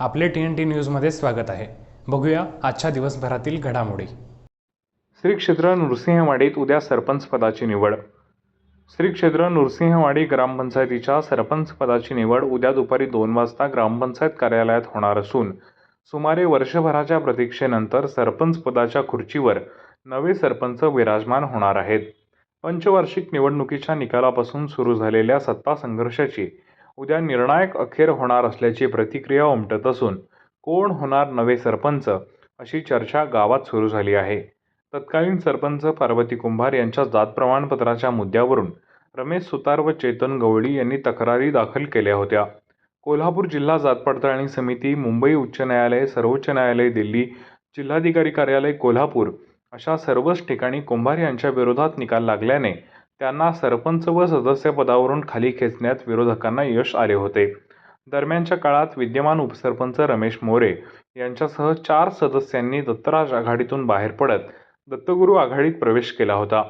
आपले T N T न्यूजमध्ये स्वागत आहे. बघूया आजच्या दिवसभरातील घडामोडी. श्री क्षेत्र नृसिंहवाडीत उद्या सरपंच पदाची निवड. श्री क्षेत्र नृसिंहवाडी ग्रामपंचायतीच्या सरपंच पदाची निवड उद्या दुपारी दोन वाजता ग्रामपंचायत कार्यालयात होणार असून सुमारे वर्षभराच्या प्रतीक्षेनंतर सरपंच पदाच्या खुर्चीवर नवे सरपंच विराजमान होणार आहेत. पंचवार्षिक निवडणुकीच्या निकालापासून सुरू झालेल्या सत्ता संघर्षाची उद्या निर्णायक अखेर होणार असल्याची प्रतिक्रिया उमटत असून कोण होणार नवे सरपंच अशी चर्चा गावात सुरू झाली आहे. तत्कालीन सरपंच पार्वती कुंभार यांच्या जात प्रमाणपत्राच्या मुद्द्यावरून रमेश सुतार व चेतन गवळी यांनी तक्रारी दाखल केल्या होत्या. कोल्हापूर जिल्हा जात पडताळणी समिती मुंबई उच्च न्यायालय सर्वोच्च न्यायालय दिल्ली जिल्हाधिकारी कार्यालय कोल्हापूर अशा सर्वच ठिकाणी कुंभार यांच्या विरोधात निकाल लागल्याने त्यांना सरपंच व सदस्यपदावरून खाली खेचण्यात विरोधकांना यश आले होते. दरम्यानच्या काळात विद्यमान उपसरपंच रमेश मोरे यांच्यासह चार सदस्यांनी दत्तराज आघाडीतून बाहेर पडत दत्तगुरू आघाडीत प्रवेश केला होता.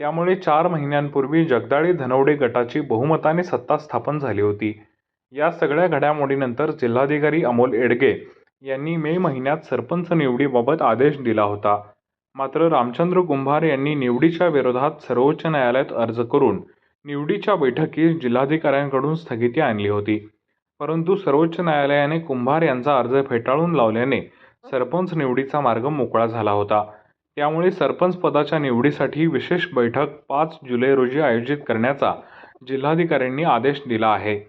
त्यामुळे चार महिन्यांपूर्वी जगदाळे धनवडे गटाची बहुमताने सत्ता स्थापन झाली होती. या सगळ्या घडामोडीनंतर जिल्हाधिकारी अमोल एडगे यांनी मे महिन्यात सरपंच निवडीबाबत आदेश दिला होता. मात्र रामचंद्र कुंभार यांनी निवडीच्या विरोधात सर्वोच्च न्यायालयात अर्ज करून निवडीच्या बैठकीस जिल्हाधिकाऱ्यांकडून स्थगिती आणली होती. परंतु सर्वोच्च न्यायालयाने कुंभार यांचा अर्ज फेटाळून लावल्याने सरपंच निवडीचा मार्ग मोकळा झाला होता. त्यामुळे सरपंच पदाच्या निवडीसाठी विशेष बैठक पाच जुलै रोजी आयोजित करण्याचा जिल्हाधिकाऱ्यांनी आदेश दिला आहे.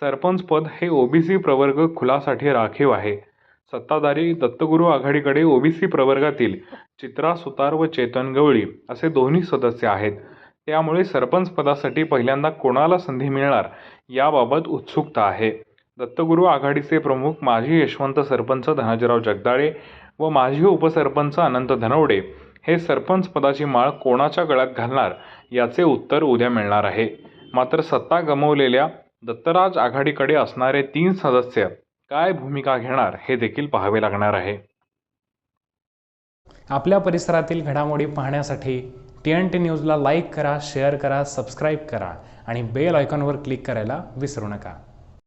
सरपंच पद हे ओबीसी प्रवर्ग खुलासाठी राखीव आहे. सत्ताधारी दत्तगुरू आघाडीकडे ओबीसी प्रवर्गातील चित्रा सुतार व चेतन गवळी असे दोन्ही सदस्य आहेत. त्यामुळे सरपंच पदासाठी पहिल्यांदा कोणाला संधी मिळणार याबाबत उत्सुकता आहे. दत्तगुरू आघाडीचे प्रमुख माजी यशवंत सरपंच धनाजीराव जगदाळे व माजी उपसरपंच अनंत धनवडे हे सरपंच पदाची माळ कोणाच्या गळ्यात घालणार याचे उत्तर उद्या मिळणार आहे. मात्र सत्ता गमावलेल्या दत्तराज आघाडीकडे असणारे तीन सदस्य काय भूमिका घेणार हे देखील पाहावे लागणार आहे. आपल्या परिसरातील घडामोडी पाहण्यासाठी टी एन टी न्यूजला लाईक करा शेअर करा सबस्क्राईब करा आणि बेल आयकॉनवर क्लिक करायला विसरू नका.